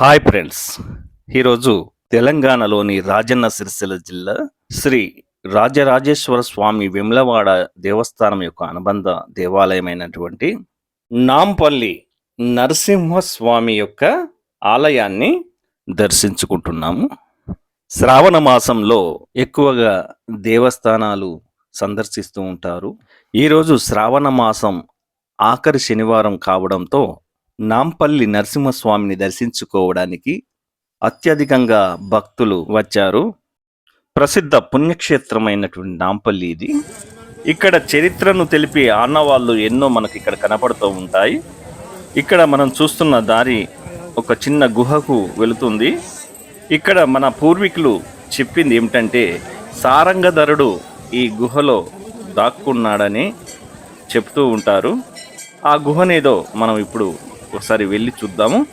Hi friends. ఈరోజు తెలంగాణలోని రాజన్న సిరిసిల్ల జిల్లా శ్రీ రాజరాజేశ్వర స్వామి విమలవాడ దేవస్థానం యొక్క అనుబంధ దేవాలయమైనటువంటి నాంపల్లి నరసింహస్వామి యొక్క ఆలయాన్ని దర్శించుకుంటున్నాము. శ్రావణ మాసంలో ఎక్కువగా దేవస్థానాలు సందర్శిస్తూ ఉంటారు. ఈరోజు శ్రావణ మాసం ఆఖరి శనివారం కావడంతో నాంపల్లి నరసింహస్వామిని దర్శించుకోవడానికి అత్యధికంగా భక్తులు వచ్చారు. ప్రసిద్ధ పుణ్యక్షేత్రమైనటువంటి నాంపల్లి ఇది. ఇక్కడ చరిత్రను తెలిపి ఆనవాళ్ళు ఎన్నో మనకి ఇక్కడ కనపడుతూ ఉంటాయి. ఇక్కడ మనం చూస్తున్న దారి ఒక చిన్న గుహకు వెళుతుంది. ఇక్కడ మన పూర్వీకులు చెప్పింది ఏమిటంటే సారంగధరుడు ఈ గుహలో దాక్కున్నాడని చెప్తూ ఉంటారు. ఆ గుహనేదో మనం ఇప్పుడు ఒకసారి వెళ్ళి చూద్దాము.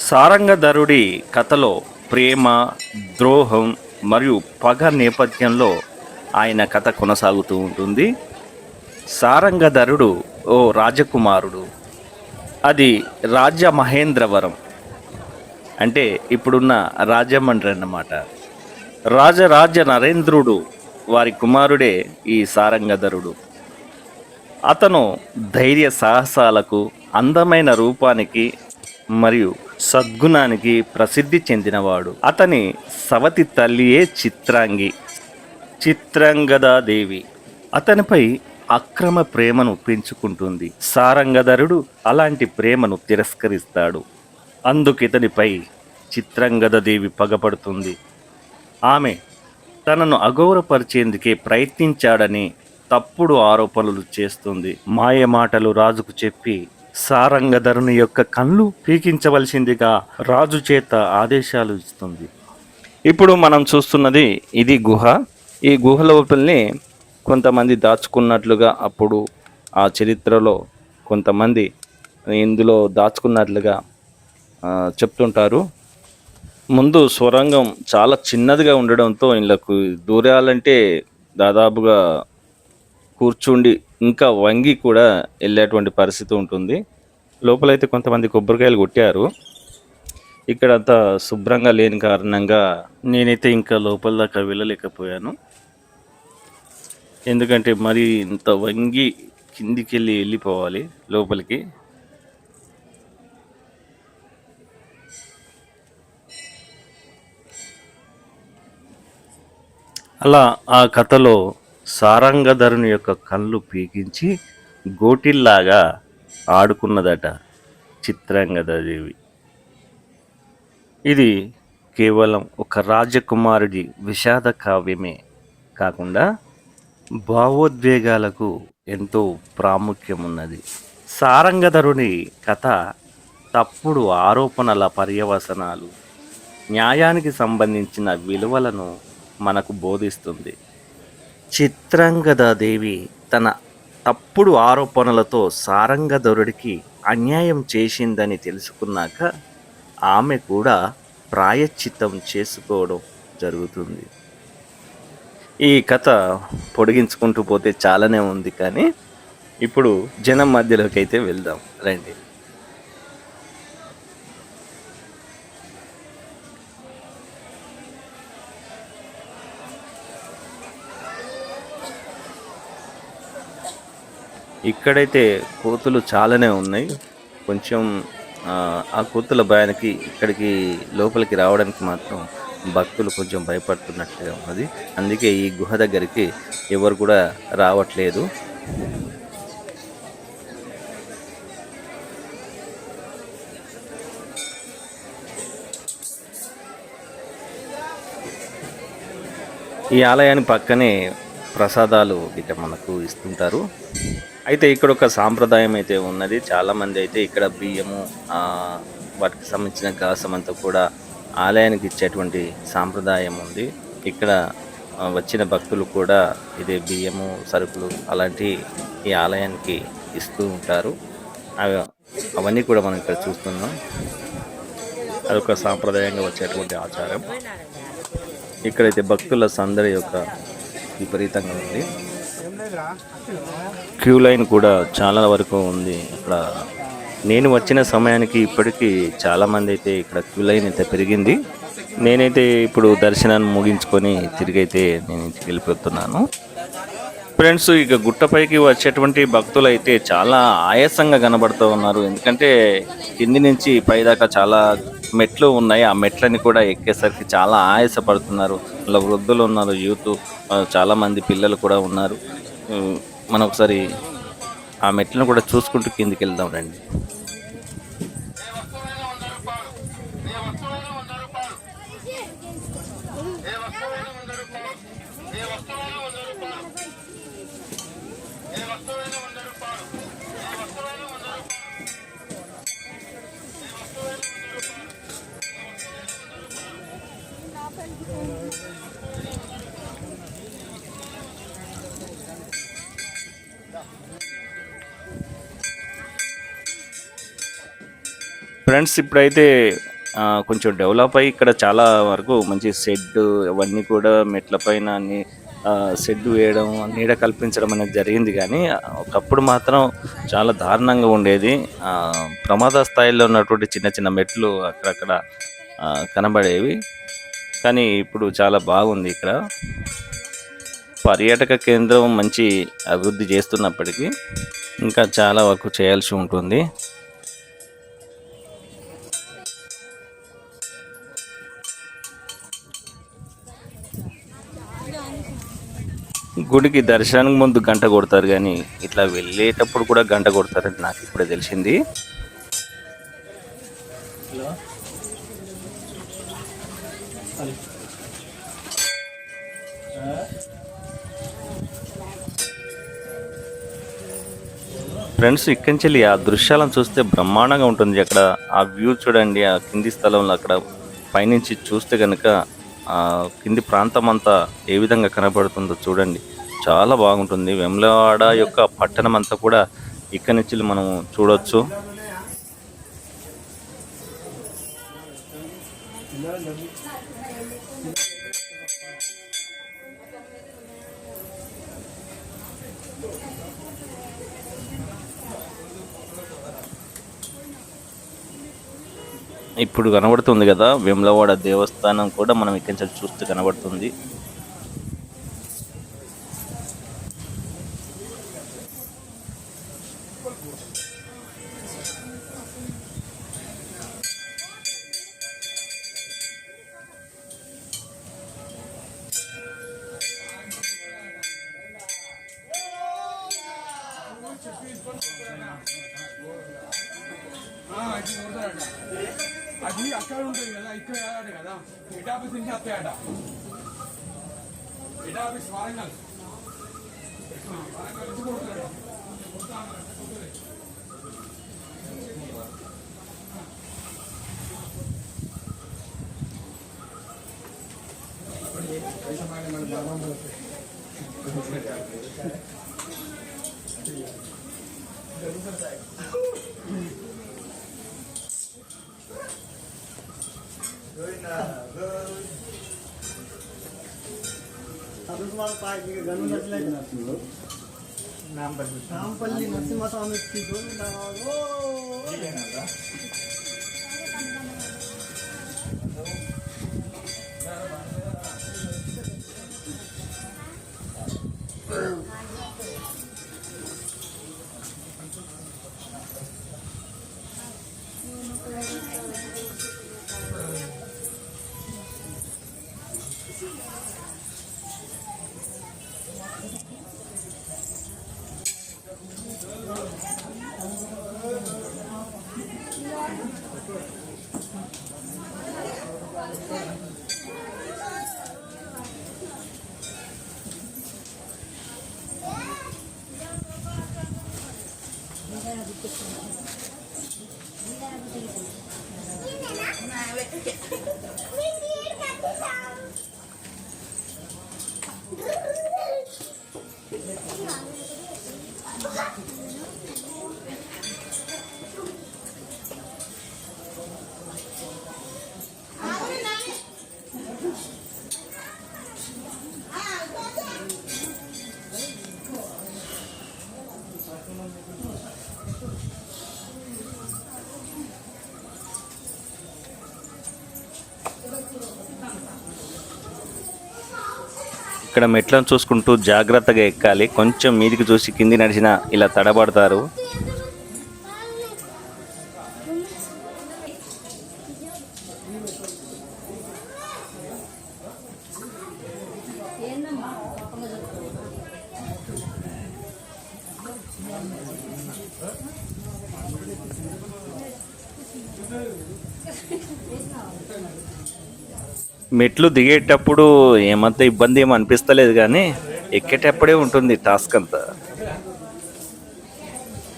సారంగధరుడి కథలో ప్రేమ ద్రోహం మరియు పగ నేపథ్యంలో ఆయన కథ కొనసాగుతూ ఉంటుంది. సారంగధరుడు ఓ రాజకుమారుడు. అది రాజ్య మహేంద్రవరం అంటే ఇప్పుడున్న రాజమండ్రి అన్నమాట. రాజరాజ నరేంద్రుడు వారి కుమారుడే ఈ సారంగధరుడు. అతను ధైర్య సాహసాలకు అందమైన రూపానికి మరియు సద్గుణానికి ప్రసిద్ధి చెందినవాడు. అతని సవతి తల్లియే చిత్రాంగి? చిత్రంగదాదేవి. అతనిపై అక్రమ ప్రేమను పెంచుకుంటుంది. సారంగధరుడు అలాంటి ప్రేమను తిరస్కరిస్తాడు. అందుకితనిపై చిత్రంగదదేవి పగపడుతుంది. ఆమె తనను అగౌరపరిచేందుకే ప్రయత్నించాడని తప్పుడు ఆరోపణలు చేస్తుంది. మాయమాటలు రాజుకు చెప్పి సారంగధరుని యొక్క కళ్ళు పీకించవలసిందిగా రాజు చేత ఆదేశాలు ఇస్తుంది. ఇప్పుడు మనం చూస్తున్నది ఇది గుహ. ఈ గుహ లోపలిని కొంతమంది దాచుకున్నట్లుగా అప్పుడు ఆ చరిత్రలో కొంతమంది ఇందులో దాచుకున్నట్లుగా చెప్తుంటారు. ముందు సొరంగం చాలా చిన్నదిగా ఉండడంతో వీళ్ళకు దూరాలంటే దాదాపుగా కూర్చుండి ఇంకా వంగి కూడా వెళ్ళేటువంటి పరిస్థితి ఉంటుంది. లోపలైతే కొంతమంది కొబ్బరికాయలు కొట్టారు. ఇక్కడ అంత శుభ్రంగా లేని కారణంగా నేనైతే ఇంకా లోపల దాకా వెళ్ళలేకపోయాను. ఎందుకంటే మరి ఇంత వంగి కిందికి వెళ్ళి వెళ్ళిపోవాలి లోపలికి. అలా ఆ కథలో సారంగధరుని యొక్క కళ్ళు పీకించి గోటిల్లాగా ఆడుకున్నదట చిత్రంగదేవి ఇది కేవలం ఒక రాజకుమారుడి విషాద కావ్యమే కాకుండా భావోద్వేగాలకు ఎంతో ప్రాముఖ్యం ఉన్నది సారంగధరుని కథ తప్పుడు ఆరోపణల పర్యవసనాలు న్యాయానికి సంబంధించిన విలువలను మనకు బోధిస్తుంది. చిత్రంగదాదేవి తన తప్పుడు ఆరోపణలతో సారంగధరుడికి అన్యాయం చేసిందని తెలుసుకున్నాక ఆమె కూడా ప్రాయశ్చిత్తం చేసుకోవడం జరుగుతుంది. ఈ కథ పొడిగించుకుంటూ పోతే చాలానే ఉంది కానీ ఇప్పుడు జనం మధ్యలోకి అయితే వెళ్దాం. రండి. ఇక్కడైతే కోతులు చాలానే ఉన్నాయి. కొంచెం ఆ, కోతుల భయానికి ఇక్కడికి లోపలికి రావడానికి మాత్రం భక్తులు కొంచెం భయపడుతున్నట్టుగా ఉన్నది. అందుకే ఈ గుహ దగ్గరికి ఎవరు కూడా రావట్లేదు. ఈ ఆలయాన్ని పక్కనే ప్రసాదాలు ఇక మనకు ఇస్తుంటారు. అయితే ఇక్కడ ఒక సాంప్రదాయం అయితే ఉన్నది. చాలామంది అయితే ఇక్కడ బియ్యము వాటికి సంబంధించిన గాసం అంతా కూడా ఆలయానికి ఇచ్చేటువంటి సాంప్రదాయం ఉంది. ఇక్కడ వచ్చిన భక్తులు కూడా ఇదే బియ్యము సరుకులు అలాంటి ఈ ఆలయానికి ఇస్తూ ఉంటారు. అవి అవన్నీ కూడా మనం ఇక్కడ చూస్తున్నాం. అదొక సాంప్రదాయంగా వచ్చేటువంటి ఆచారం. ఇక్కడైతే భక్తుల సందడి యొక్క విపరీతంగా ఉంది. క్యూ లైన్ కూడా చాలా వరకు ఉంది. ఇక్కడ నేను వచ్చిన సమయానికి ఇప్పటికీ చాలామంది అయితే ఇక్కడ క్యూ లైన్ అయితే పెరిగింది. నేనైతే ఇప్పుడు దర్శనాన్ని ముగించుకొని తిరిగి అయితే నేను ఇంటికి వెళ్ళిపోతున్నాను. ఫ్రెండ్స్ ఇక గుట్టపైకి వచ్చేటువంటి భక్తులు అయితే చాలా ఆయాసంగా కనబడుతూ ఉన్నారు. ఎందుకంటే కింది నుంచి పైదాకా చాలా మెట్లు ఉన్నాయి. ఆ మెట్లని కూడా ఎక్కేసరికి చాలా ఆయాసపడుతున్నారు. అలా వృద్ధులు ఉన్నారు యూత్ చాలామంది పిల్లలు కూడా ఉన్నారు. మనం ఒకసారి ఆ మెట్లను కూడా చూసుకుంటూ కిందికి వెళ్దాం రండి. ఫ్రెండ్స్ ఇప్పుడైతే కొంచెం డెవలప్ అయ్యి ఇక్కడ చాలా వరకు మంచి షెడ్ అవన్నీ కూడా మెట్ల పైన అన్ని షెడ్ వేయడం నీడ కల్పించడం అనేది జరిగింది. కానీ ఒకప్పుడు మాత్రం చాలా దారుణంగా ఉండేది. ప్రమాద స్థాయిలో ఉన్నటువంటి చిన్న చిన్న మెట్లు అక్కడక్కడ కనబడేవి. కానీ ఇప్పుడు చాలా బాగుంది ఇక్కడ. పర్యాటక కేంద్రం మంచి అభివృద్ధి చేస్తున్నప్పటికీ ఇంకా చాలా వరకు చేయాల్సి ఉంటుంది. గుడికి దర్శనానికి ముందు గంట కొడతారు కానీ ఇట్లా వెళ్ళేటప్పుడు కూడా గంట కొడతారని నాకు ఇప్పుడే తెలిసింది. ఫ్రెండ్స్ ఇక్కడి నుంచి ఆ దృశ్యాలను చూస్తే బ్రహ్మాండంగా ఉంటుంది. అక్కడ ఆ వ్యూ చూడండి ఆ కింది స్థలంలో అక్కడ పైనుంచి చూస్తే కనుక ఆ కింది ప్రాంతం అంతా ఏ విధంగా కనబడుతుందో చూడండి. చాలా బాగుంటుంది. వెమ్లవాడ యొక్క పట్టణం అంతా కూడా ఇక్కడి నుంచి మనం చూడొచ్చు. ఇప్పుడు కనబడుతుంది కదా వేములవాడ దేవస్థానం కూడా మనం ఇక్కడి నుంచి చూస్తే కనబడుతుంది. అది అక్కడ ఉంటుంది కదా ఇక్కడ కాదట కదా. హెడ్ ఆఫీస్ నుంచి వస్తాయట హెడ్ ఆఫీస్ వారంగల్ వారంగల్ నుంచి కొడుతున్నాడు నాంపల్లి నరసింహస్వామి কিছু না ఇక్కడ మెట్లను చూసుకుంటూ జాగ్రత్తగా ఎక్కాలి. కొంచెం మీదికి చూసి కింది నడిచిన ఇలా తడబడతారు. మెట్లు దిగేటప్పుడు ఏమంత ఇబ్బంది ఏమో అనిపిస్తలేదు కానీ ఎక్కేటప్పుడే ఉంటుంది టాస్క్ అంతా.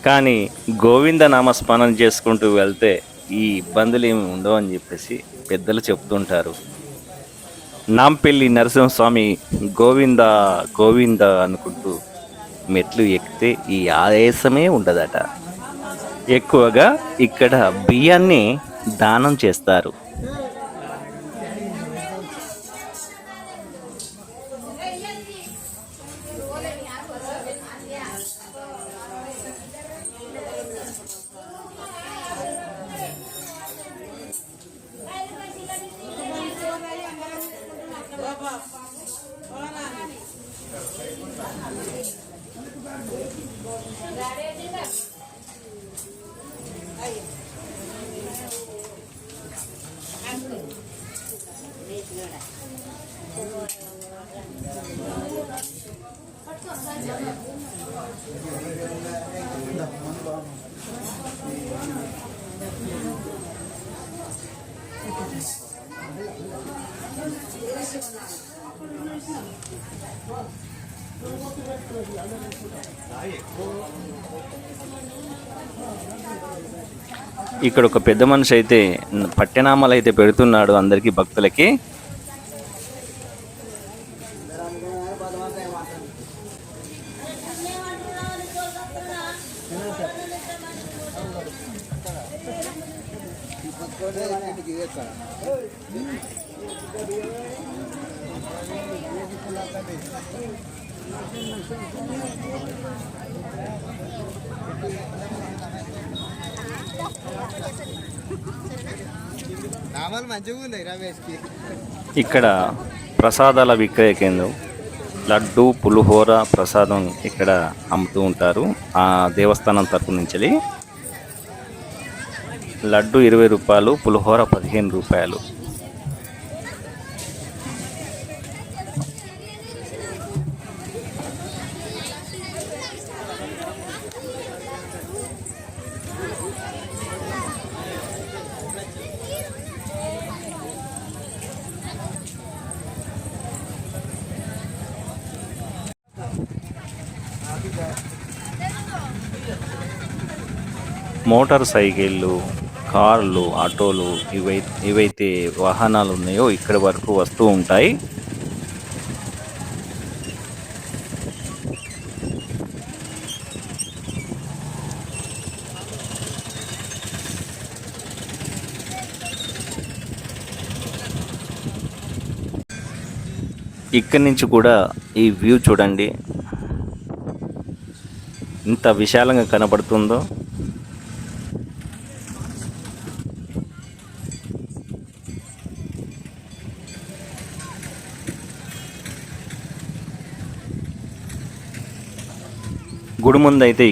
కానీ గోవింద నామస్మరణ చేసుకుంటూ వెళ్తే ఈ ఇబ్బందులు ఏమి ఉండవు అని చెప్పేసి పెద్దలు చెప్తుంటారు. నాంపెల్లి నరసింహస్వామి గోవింద గోవింద అనుకుంటూ మెట్లు ఎక్కితే ఈ ఆయాసమే ఉండదట. ఎక్కువగా ఇక్కడ బియ్యాన్ని దానం చేస్తారు. ఇక్కడ ఒక పెద్ద మనిషి అయితే పట్టెనామాలు అయితే పెడుతున్నాడు అందరికి భక్తులకి. ఇక్కడ ప్రసాదాల విక్రయ కేంద్రం. లడ్డు పులిహోర ప్రసాదం ఇక్కడ అమ్ముతూ ఉంటారు. ఆ దేవస్థానం తరపు నుంచి లడ్డు ఇరవై రూపాయలు పులిహోర పదిహేను రూపాయలు. మోటార్ సైకిళ్ళు కార్లు ఆటోలు ఇవై ఏవైతే వాహనాలు ఉన్నాయో ఇక్కడ వరకు వస్తూ ఉంటాయి. ఇక్కడి నుంచి కూడా ఈ వ్యూ చూడండి. ఇంత విశాలంగా కనబడుతుందో. గుడి ముందు అయితే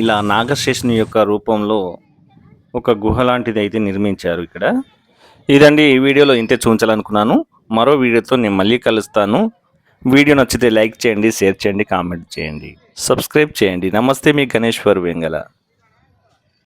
ఇలా నాగశేషుని యొక్క రూపంలో ఒక గుహ లాంటిది అయితే నిర్మించారు ఇక్కడ. ఇదండి ఈ వీడియోలో ఇంతే చూపించాలనుకున్నాను. మరో వీడియోతో నేను మళ్ళీ కలుస్తాను. వీడియో నచ్చితే లైక్ చేయండి షేర్ చేయండి కామెంట్ చేయండి. సబ్స్క్రైబ్ చేయండి. నమస్తే మీ గణేశ్వర్ వెంగళ.